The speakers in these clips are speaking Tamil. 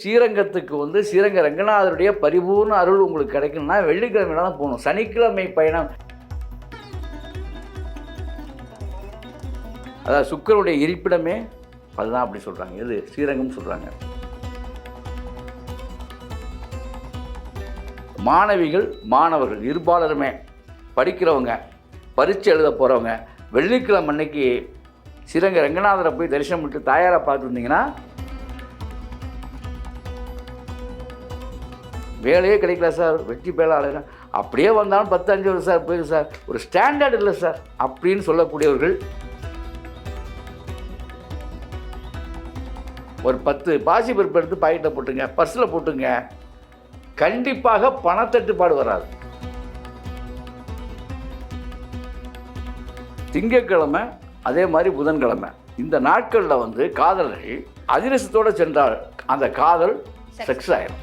ஸ்ரீரங்கத்துக்கு வந்து ஸ்ரீரங்க ரங்கநாதருடைய பரிபூர்ண அருள் உங்களுக்கு கிடைக்கணும்னா வெள்ளிக்கிழமை தான் போகணும். சனிக்கிழமை பயணம். அதாவது சுக்கரனுடைய இருப்பிடமே அதுதான் அப்படி சொல்கிறாங்க எது? ஸ்ரீரங்கம் சொல்கிறாங்க மாணவிகள் மாணவர்கள் இருபாலருமே படிக்கிறவங்க பரீட்சை எழுத போகிறவங்க வெள்ளிக்கிழமை அன்னைக்கு ஸ்ரீரங்க ரங்கநாதரை போய் தரிசனம் பண்ணிட்டு தாயாரை பார்த்துருந்தீங்கன்னா வேலையே கிடைக்கல சார். வெற்றி பேலாளர் அப்படியே வந்தாலும் பத்து அஞ்சு வருஷம் சார் போயிடும் சார். ஒரு ஸ்டாண்டர்ட் இல்லை சார். அப்படின்னு சொல்லக்கூடியவர்கள் ஒரு பத்து பாசி பருப்பு எடுத்து பாக்கெட்டில் போட்டுங்க பர்ஸில் போட்டுங்க. கண்டிப்பாக பணத்தட்டுப்பாடு வராது. திங்கட்கிழமை அதே மாதிரி புதன்கிழமை. இந்த நாட்களில் வந்து காதலர்கள் அதிரசத்தோடு சென்றால் அந்த காதல் செக்ஸ் ஆயிரும்.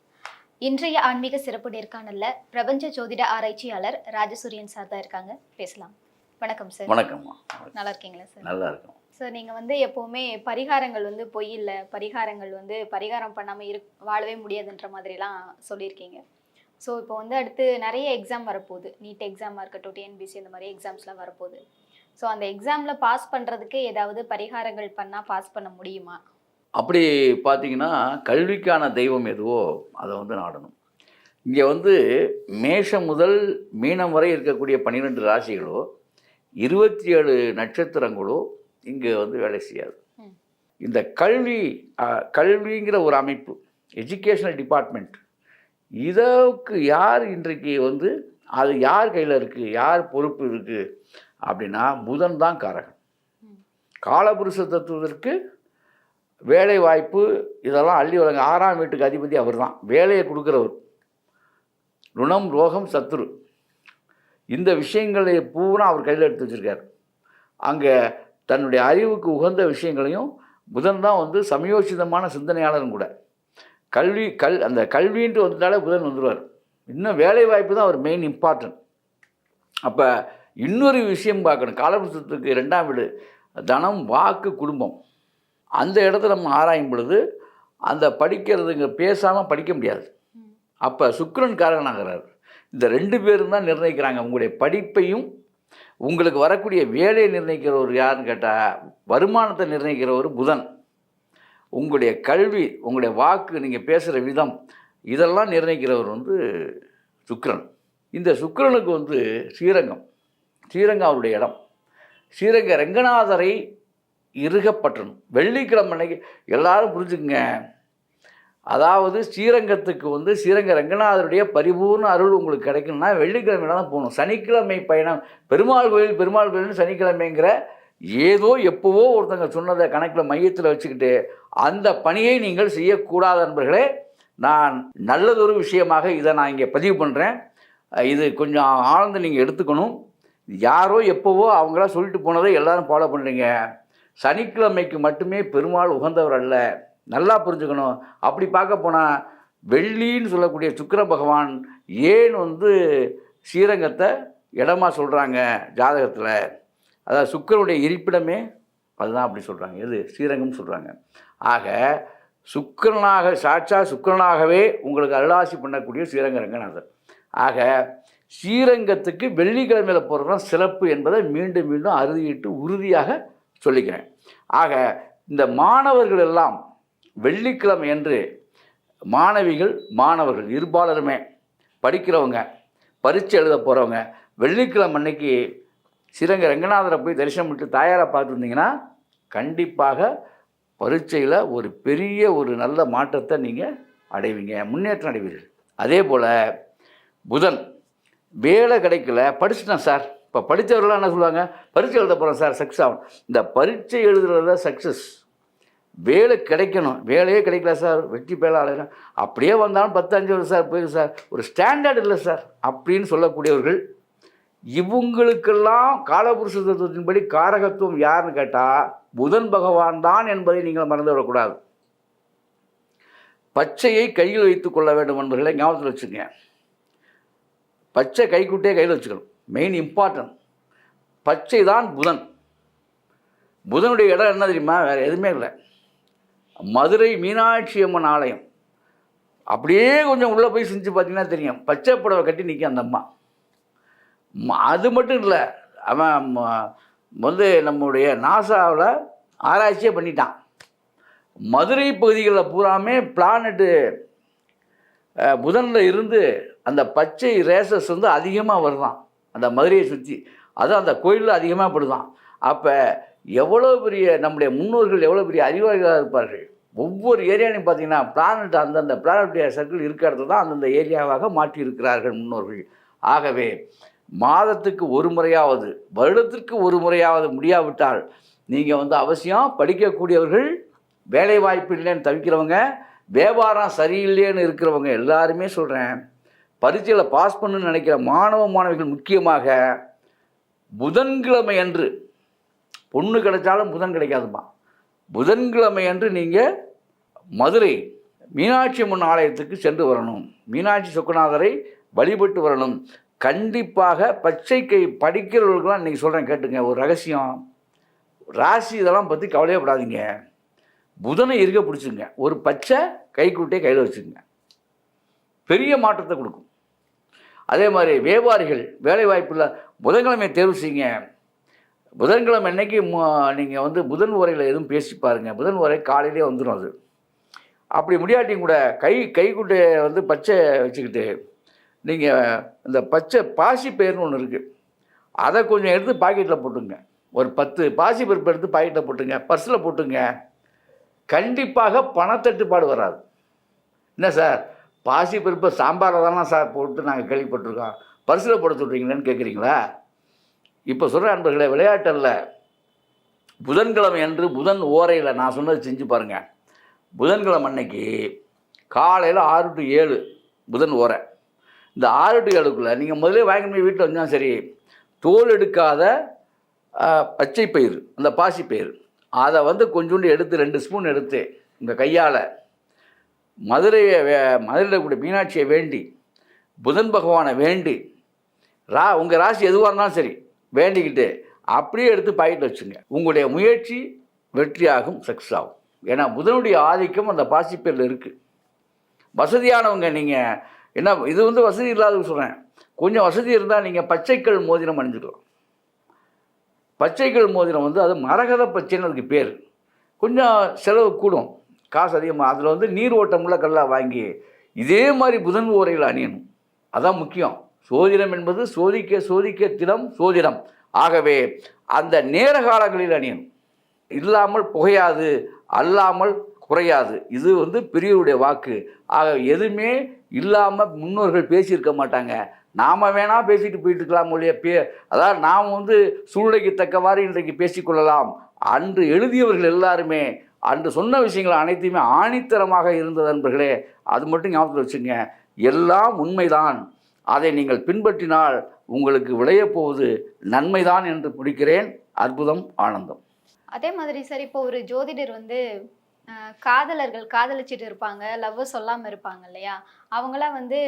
இன்றைய ஆன்மீக சிறப்பு நேர்காணல்ல பிரபஞ்ச ஜோதிட ஆராய்ச்சியாளர் ராஜசூரியன் சார் தான் இருக்காங்க. பேசலாம். வணக்கம் சார் வணக்கம்மா. நல்லா இருக்கீங்களா சார் நல்லா இருக்கும். சார் நீங்க வந்து எப்பவுமே பரிகாரங்கள் வந்து பொய் இல்லை பரிகாரங்கள் வந்து பரிகாரம் பண்ணாம இரு வாழவே முடியாதுன்ற மாதிரிலாம் சொல்லியிருக்கீங்க. ஸோ இப்போ வந்து அடுத்து நிறைய எக்ஸாம் வரப்போகுது. நீட் எக்ஸாமாக இருக்கட்டும் டிஎன்பிசி இந்த மாதிரி எக்ஸாம்ஸ்லாம் வரப்போகுது. ஸோ அந்த எக்ஸாமில் பாஸ் பண்ணுறதுக்கு ஏதாவது பரிகாரங்கள் பண்ணால் பாஸ் பண்ண முடியுமா? அப்படி பார்த்தீங்கன்னா கல்விக்கான தெய்வம் எதுவோ அதை வந்து நாடணும் இங்கே வந்து மேஷம் முதல் மீனம் வரை இருக்கக்கூடிய பன்னிரெண்டு ராசிகளோ இருபத்தி ஏழு நட்சத்திரங்களோ இங்கே வந்து வேலை செய்யாது. இந்த கல்வி கல்விங்கிற ஒரு அமைப்பு எஜுகேஷனல் டிபார்ட்மெண்ட் இதற்கு யார் இன்றைக்கு வந்து அது யார் கையில் இருக்குது யார் பொறுப்பு இருக்குது அப்படின்னா புதன் தான் காரகன். காலபுருஷ தத்துவத்திற்கு வேலை வாய்ப்பு இதெல்லாம் அள்ளி வழங்க ஆறாம் வீட்டுக்கு அதிபதி அவர் தான் வேலையை கொடுக்குறவர். ருணம் ரோகம் சத்துரு. இந்த விஷயங்களை பூரா அவர் கையில் எடுத்து வச்சுருக்கார். அங்கே தன்னுடைய அறிவுக்கு உகந்த விஷயங்களையும் புதன் தான் வந்து சமயோசிதமான சிந்தனையாளரும் கூட. கல்வி கல் அந்த கல்வின்ட்டு வந்துட்டாலே புதன் வந்துடுவார் இன்னும் வேலை வாய்ப்பு தான் அவர் மெயின் இம்பார்ட்டன்ட் அப்போ இன்னொரு விஷயம் பார்க்கணும். காலபுத்தத்துக்கு ரெண்டாம் வீடு தனம் வாக்கு குடும்பம். அந்த இடத்துல நம்ம ஆராயும் பொழுது அந்த படிக்கிறதுங்க பேசாமல் படிக்க முடியாது. அப்போ சுக்கரன் காரகனாகிறார். இந்த ரெண்டு பேரும் தான் நிர்ணயிக்கிறாங்க. உங்களுடைய படிப்பையும் உங்களுக்கு வரக்கூடிய வேலையை நிர்ணயிக்கிறவர் யாருன்னு கேட்டால் வருமானத்தை நிர்ணயிக்கிறவர் புதன். உங்களுடைய கல்வி உங்களுடைய வாக்கு நீங்கள் பேசுகிற விதம் இதெல்லாம் நிர்ணயிக்கிறவர் வந்து சுக்கரன். இந்த சுக்கரனுக்கு வந்து ஸ்ரீரங்கம். ஸ்ரீரங்கம் அவருடைய இடம். ஸ்ரீரங்க ரங்கநாதரை இருகப்பட்டணும் வெள்ளிக்கிழமை அன்னைக்கு எல்லாரும் புரிஞ்சுக்குங்க. அதாவது ஸ்ரீரங்கத்துக்கு வந்து ஸ்ரீரங்க ரங்கநாதருடைய பரிபூர்ண அருள் உங்களுக்கு கிடைக்கணும்னா வெள்ளிக்கிழமை தான் போகணும். சனிக்கிழமை பயணம் பெருமாள் கோயில் பெருமாள் கோயில்னு சனிக்கிழமைங்கிற ஏதோ எப்போவோ ஒருத்தங்க சொன்னதை கணக்கில் மையத்தில் வச்சுக்கிட்டு அந்த பணியை நீங்கள் செய்யக்கூடாத நண்பர்களே. நான் நல்லதொரு விஷயமாக இதை நான் இங்கே பதிவு பண்ணுறேன் இது கொஞ்சம் ஆழ்ந்து நீங்கள் எடுத்துக்கணும். யாரோ எப்போவோ அவங்களா சொல்லிட்டு போனதை எல்லாரும் ஃபாலோ பண்ணுறீங்க சனிக்கிழமைக்கு மட்டுமே பெருமாள் உகந்தவர் அல்ல. நல்லா புரிஞ்சுக்கணும். அப்படி பார்க்க போனால் வெள்ளின்னு சொல்லக்கூடிய சுக்கர பகவான் ஏன் வந்து ஸ்ரீரங்கத்தை இடமா சொல்கிறாங்க ஜாதகத்தில்? அதாவது சுக்கிரனுடைய இருப்பிடமே அதுதான் அப்படி சொல்கிறாங்க எது? ஸ்ரீரங்கம் சொல்கிறாங்க ஆக சுக்கரனாக சாட்சா சுக்கரனாகவே உங்களுக்கு அருளாசி பண்ணக்கூடிய ஸ்ரீரங்க ரங்கநாதர். ஆக ஸ்ரீரங்கத்துக்கு வெள்ளிக்கிழமையில் போகிறது தான் சிறப்பு என்பதை மீண்டும் மீண்டும் அறுதியிட்டு உறுதியாக சொல்லிக்கிறேன். ஆக இந்த மாணவர்கள் எல்லாம் வெள்ளிக்கிழமை என்று மாணவிகள் மாணவர்கள் இருபாலருமே படிக்கிறவங்க பரீட்சை எழுத போகிறவங்க வெள்ளிக்கிழமை அன்னைக்கு ஸ்ரீரங்க ரங்கநாதரை போய் தரிசனம் பண்ணிட்டு தாயாரை பார்த்துருந்தீங்கன்னா கண்டிப்பாக பரீட்சையில் ஒரு பெரிய ஒரு நல்ல மாற்றத்தை நீங்கள் அடைவீங்க முன்னேற்றம் அடைவீர்கள். அதே போல் புதன் வேலை கிடைக்கல படிச்சுட்டேன் சார். இப்போ படித்தவர்களாம் என்ன சொல்லுவாங்க? பரீட்சை எழுத போகிறேன் சார் சக்ஸஸ் ஆகணும் இந்த பரீட்சை எழுதுறது தான் சக்ஸஸ் வேலை கிடைக்கணும். வேலையே கிடைக்கல சார் வெற்றி பேலாளர் அப்படியே வந்தாலும் பத்து அஞ்சு வருஷம் சார் போயிடும் சார் ஒரு ஸ்டாண்டர்ட் இல்லை சார் அப்படின்னு சொல்லக்கூடியவர்கள் இவங்களுக்கெல்லாம் காலபுருஷ தத்துவத்தின்படி காரகத்துவம் யாருன்னு கேட்டால் புதன் பகவான் தான் என்பதை நீங்கள் மறந்துவிடக்கூடாது. பச்சையை கையில் வைத்துக் கொள்ள வேண்டும் என்பர்களை ஞாபகத்தில் வச்சுங்க பச்சை கைக்குட்டே கையில் வச்சுக்கணும். மெயின் இம்பார்ட்டன்ட் பச்சை தான் புதன். புதனுடைய இடம் என்ன தெரியுமா? வேறு எதுவுமே இல்லை. மதுரை மீனாட்சி அம்மன் ஆலயம். அப்படியே கொஞ்சம் உள்ளே போய் செஞ்சு பார்த்தீங்கன்னா தெரியும். பச்சை புடவை கட்டி நிற்கும் அந்த அம்மா. ம- அது மட்டும் இல்லை. அவன் ம- வந்து நம்முடைய நாசாவில் ஆராய்ச்சியே பண்ணிட்டான். மதுரை பகுதிகளில் பூராமே பிளானட்டு புதனில் இருந்து அந்த பச்சை ரேசஸ் வந்து அதிகமாக வருதான். அந்த மதுரையை சுற்றி. அதுவும் அந்த கோயிலில் அதிகமாக அப்படிதான் அப்போ எவ்வளோ பெரிய நம்முடைய முன்னோர்கள் எவ்வளோ பெரிய அறிவாளிகளாக இருப்பார்கள்? ஒவ்வொரு ஏரியாலையும் பார்த்தீங்கன்னா பிளானட் அந்தந்த பிளானட்டுடைய சர்க்கிள் இருக்கிற இடத்துல தான் அந்தந்த ஏரியாவாக மாற்றி இருக்கிறார்கள் முன்னோர்கள். ஆகவே மாதத்துக்கு ஒரு முறையாவது வருடத்திற்கு ஒரு முறையாவது முடியாவிட்டால் நீங்கள் வந்து அவசியம் படிக்கக்கூடியவர்கள் வேலை வாய்ப்பு இல்லைன்னு தவிக்கிறவங்க வியாபாரம் சரியில்லைன்னு இருக்கிறவங்க எல்லாருமே சொல்கிறேன் பரீட்சையில் பாஸ் பண்ணுன்னு நினைக்கிற மாணவ மாணவிகள் முக்கியமாக புதன்கிழமை அன்று பொண்ணு கிடைச்சாலும் புதன் கிடைக்காதுமா? புதன்கிழமை அன்று நீங்கள் மதுரை மீனாட்சி அம்மன் ஆலயத்துக்கு சென்று வரணும். மீனாட்சி சொக்கநாதரை வழிபட்டு வரணும். கண்டிப்பாக பச்சை கை படிக்கிறவர்களுக்கெல்லாம் இன்றைக்கி சொல்கிறேன் கேட்டுங்க ஒரு ரகசியம். ராசி இதெல்லாம் பற்றி கவலையப்படாதீங்க புதனை இருக்க பிடிச்சிங்க. ஒரு பச்சை கைக்குட்டையை கையில் வச்சுங்க பெரிய மாற்றத்தை கொடுக்கும். அதே மாதிரி வியாபாரிகள் வேலை வாய்ப்பில் புதன்கிழமை தேர்வு செய்யுங்க. புதன்கிழமை அன்னைக்கு நீங்கள் வந்து புதன் உரையில் எதுவும் பேசி பாருங்கள் புதன் உரை காலையிலே வந்துடும் அது. அப்படி முடியாட்டியும் கூட கை கைக்குட்டையை வந்து பச்சை வச்சுக்கிட்டு நீங்கள் இந்த பச்சை பாசி பயிர்னு ஒன்று இருக்குது அதை கொஞ்சம் எடுத்து பாக்கெட்டில் போட்டுங்க. ஒரு பத்து பாசி பருப்பு எடுத்து பாக்கெட்டில் போட்டுங்க. பர்ஸில் போட்டுங்க. கண்டிப்பாக பணத்தட்டுப்பாடு வராது. என்ன சார்? பாசி பருப்பை சாம்பாரில் தானே சார் போட்டு நாங்கள் கேள்விப்பட்டிருக்கோம். பரிசில் போட சொல்கிறீங்களேன்னு கேட்குறீங்களா இப்போ சொல்கிற நண்பர்களே விளையாட்டல்ல. புதன்கிழமை அன்று புதன் ஓரையில் நான் சொன்னது செஞ்சு பாருங்கள் புதன்கிழமை அன்னைக்கு காலையில் ஆறு டு ஏழு புதன் ஓரை. இந்த ஆறு டு ஏழுக்குள்ளே நீங்கள் முதலே வாங்கி போய் வீட்டில் வந்தால் சரி தோல் எடுக்காத பச்சை பயிர் அந்த பாசி பயிர் அதை வந்து கொஞ்சோண்டு எடுத்து ரெண்டு ஸ்பூன் எடுத்து உங்கள் கையால் மதுரையை வே மதுரையில் கூடிய மீனாட்சியை வேண்டி புதன் பகவானை வேண்டி ரா உங்கள் ராசி எதுவாக இருந்தாலும் சரி வேண்டிக்கிட்டு அப்படியே எடுத்து பயிட்டு வச்சுங்க. உங்களுடைய முயற்சி வெற்றியாகும் சக்ஸஸ் ஆகும். ஏன்னா புதனுடைய ஆதிக்கம் அந்த பாசிப்பேரில் இருக்குது வசதியானவங்க நீங்கள் என்ன இது வந்து வசதி இல்லாதவங்க சொல்கிறேன் கொஞ்சம் வசதி இருந்தால் நீங்கள் பச்சைக்கல் மோதிரம் அணிஞ்சுக்கலாம். பச்சைக்கல் மோதிரம் வந்து அது மரகத பச்சைன்னு அதுக்கு பேர். கொஞ்சம் செலவு கூடும். காசு அதிகமாக அதில் வந்து நீர் ஓட்டமுள்ள கல்லாக வாங்கி இதே மாதிரி புதன் ஓரையில் அணியணும். அதான் முக்கியம். சோதிடம் என்பது சோதிக்க சோதிக்க திடம் சோதிடம். ஆகவே அந்த நேர காலங்களில் அணியணும். இல்லாமல் புகையாது அல்லாமல் குறையாது. இது வந்து பெரியவருடைய வாக்கு. ஆக எதுவுமே இல்லாமல் முன்னோர்கள் பேசியிருக்க மாட்டாங்க. நாம் வேணால் பேசிட்டு போயிட்டு இருக்கலாம் ஒழிய பே அதாவது நாம் வந்து சூழ்நிலைக்கு தக்கவாறு இன்றைக்கு பேசிக்கொள்ளலாம். அன்று எழுதியவர்கள் எல்லாருமே அன்று சொன்ன விஷயங்கள் அனைத்தையுமே ஆணித்தரமாக இருந்தது நண்பர்களே அது மட்டும் ஞாபகத்தில் வச்சுங்க எல்லாம் உண்மைதான். அதை நீங்கள் பின்பற்றினால் உங்களுக்கு விளையப்போவது நன்மைதான் என்று பிடிக்கிறேன் அற்புதம் ஆனந்தம். அதே மாதிரி சார் இப்போ ஒரு ஜோதிடர் வந்து காதலர்கள் காதலிச்சிட்டு இருப்பாங்க லவ் சொல்லாமல் இருப்பாங்க இல்லையா? அவங்களாம் வந்து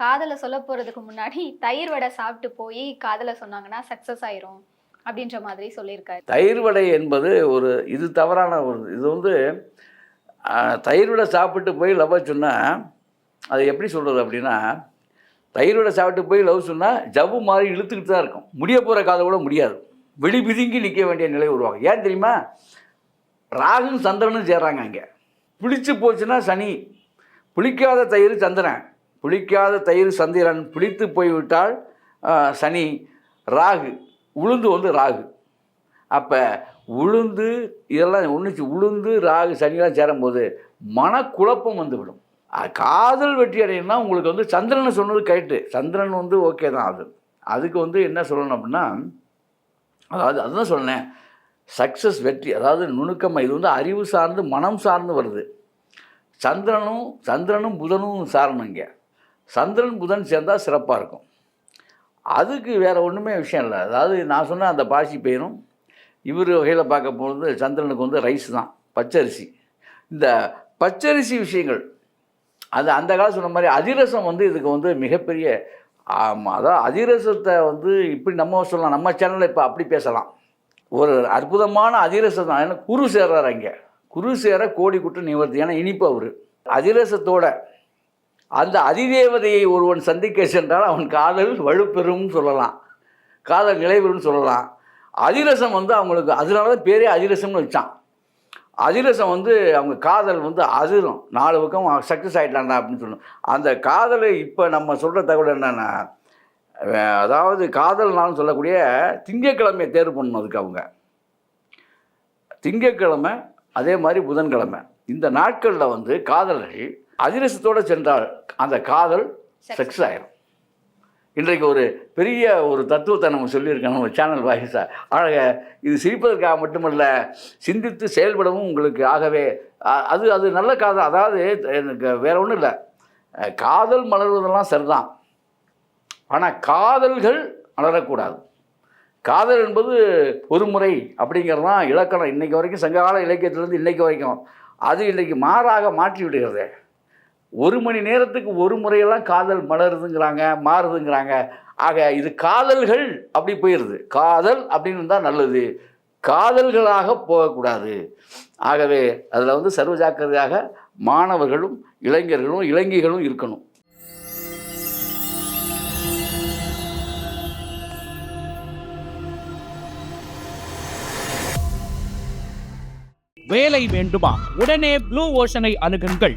காதலை சொல்ல போகிறதுக்கு முன்னாடி தயிர் வடை சாப்பிட்டு போய் காதலை சொன்னாங்கன்னா சக்ஸஸ் ஆயிரும். அப்படின்ற மாதிரி சொல்லியிருக்காரு. தயிர் வடை என்பது ஒரு இது தவறான ஒரு இது வந்து தயிர்வடை தயிர் சாப்பிட்டு போய் லவ் சொன்னால் அது எப்படி சொல்கிறது அப்படின்னா தயிர் சாப்பிட்டு போய் லவ் சொன்னால் ஜவ்வு மாதிரி இழுத்துக்கிட்டு தான் இருக்கும். முடிய போகிற காதை கூட முடியாது. வெளி பிதுங்கி நிற்க வேண்டிய நிலை உருவாகும். ஏன் தெரியுமா? ராகும் சந்திரனும் சேர்றாங்க அங்கே. புளிச்சு போச்சுன்னா சனி. புளிக்காத தயிர் சந்திரன். புளிக்காத தயிர் சந்திரன். புளித்து போய்விட்டால் சனி ராகு. உளுந்து வந்து ராகு. அப்போ உளுந்து இதெல்லாம் ஒன்றுச்சு உளுந்து ராகு சனியெல்லாம் சேரும்போது மனக்குழப்பம் வந்துவிடும். காதல் வெற்றி அடையணும்னா உங்களுக்கு வந்து சந்திரனை சொன்னது கரெக்டு சந்திரன் வந்து ஓகே தான் அது. அதுக்கு வந்து என்ன சொல்லணும் அப்படின்னா அதாவது அதுதான் சொன்னேன் சக்ஸஸ் வெற்றி அதாவது நுணுக்கமாக இது வந்து அறிவு சார்ந்து மனம் சார்ந்து வருது. சந்திரனும் சந்திரனும் புதனும் சாரணும் இங்கே. சந்திரன் புதன் சேர்ந்தால் சிறப்பாக இருக்கும். அதுக்கு வேறு ஒன்றுமே விஷயம் இல்லை. அதாவது நான் சொன்ன அந்த பாசி பயிரும் இவர் வகையில் பார்க்க போகிறது சந்திரனுக்கு வந்து ரைஸ் தான் பச்சரிசி. இந்த பச்சரிசி விஷயங்கள் அது அந்த காலம் சொன்ன மாதிரி அதிரசம் வந்து இதுக்கு வந்து மிகப்பெரிய ஆமாம் அதான் அதிரசத்தை வந்து இப்படி நம்ம சொல்லலாம் நம்ம சேனலில் இப்போ அப்படி பேசலாம். ஒரு அற்புதமான அதிரசம் தான். ஏன்னா குரு சேர்றார் அங்கே. குரு சேர கோடி குற்ற நிவர்த்தி. ஏன்னா இனிப்பு அவர். அதிரசத்தோட அந்த அதிதேவதையை ஒருவன் சந்திக்க சென்றால் அவன் காதல் வலுப்பெறும்னு சொல்லலாம். காதல் நிலைபெறும்னு சொல்லலாம். அதிரசம் வந்து அவங்களுக்கு அதனால தான் பேரே அதிரசம்னு வச்சான். அதிரசம் வந்து அவங்க காதல் வந்து அதிரும். நாலு பக்கம் சக்ஸஸ் ஆகிட்டான்டா அப்படின்னு சொல்லணும். அந்த காதலை இப்போ நம்ம சொல்கிற தகவல் என்னென்னா அதாவது காதல் நாள்னு சொல்லக்கூடிய திங்கட்கிழமையை தேர்வு பண்ணணும் அதுக்கு அவங்க. திங்கக்கிழமை அதே மாதிரி புதன்கிழமை. இந்த நாட்களில் வந்து காதலர்கள் அதிரசத்தோடு சென்றால் அந்த காதல் செக்ஸ் ஆயிரும். இன்றைக்கு ஒரு பெரிய ஒரு தத்துவத்தை நம்ம சொல்லியிருக்கோம் நம்ம சேனல் வாயிஸாக ஆக இது சிரிப்பதற்காக மட்டுமல்ல சிந்தித்து செயல்படவும் உங்களுக்கு ஆகவே அது அது நல்ல காதல். அதாவது எனக்கு வேற ஒன்றும் இல்லை. காதல் மலர்வதெல்லாம் சரிதான். ஆனால் காதல்கள் மலரக்கூடாது. காதல் என்பது ஒரு முறை அப்படிங்கிறது தான் இலக்கணம். இன்னைக்கு வரைக்கும் சங்ககால இலக்கியத்திலேருந்து இன்னைக்கு வரைக்கும். அது இன்றைக்கி மாறாக மாற்றி விடுகிறது. ஒரு மணி நேரத்துக்கு ஒரு முறையெல்லாம் காதல் மலருதுங்கிறாங்க மாறுதுங்கிறாங்க. ஆக இது காதல்கள் அப்படி போயிடுது காதல் அப்படின்னு தான் நல்லது. காதல்களாக போகக்கூடாது. ஆகவே அதில் வந்து சர்வ ஜாக்கிரதையாக மாணவர்களும் இளைஞர்களும் இளைஞர்களும் இருக்கணும். வேலை வேண்டுமா? உடனே ப்ளூ ஓஷனை அணுகுங்கள்.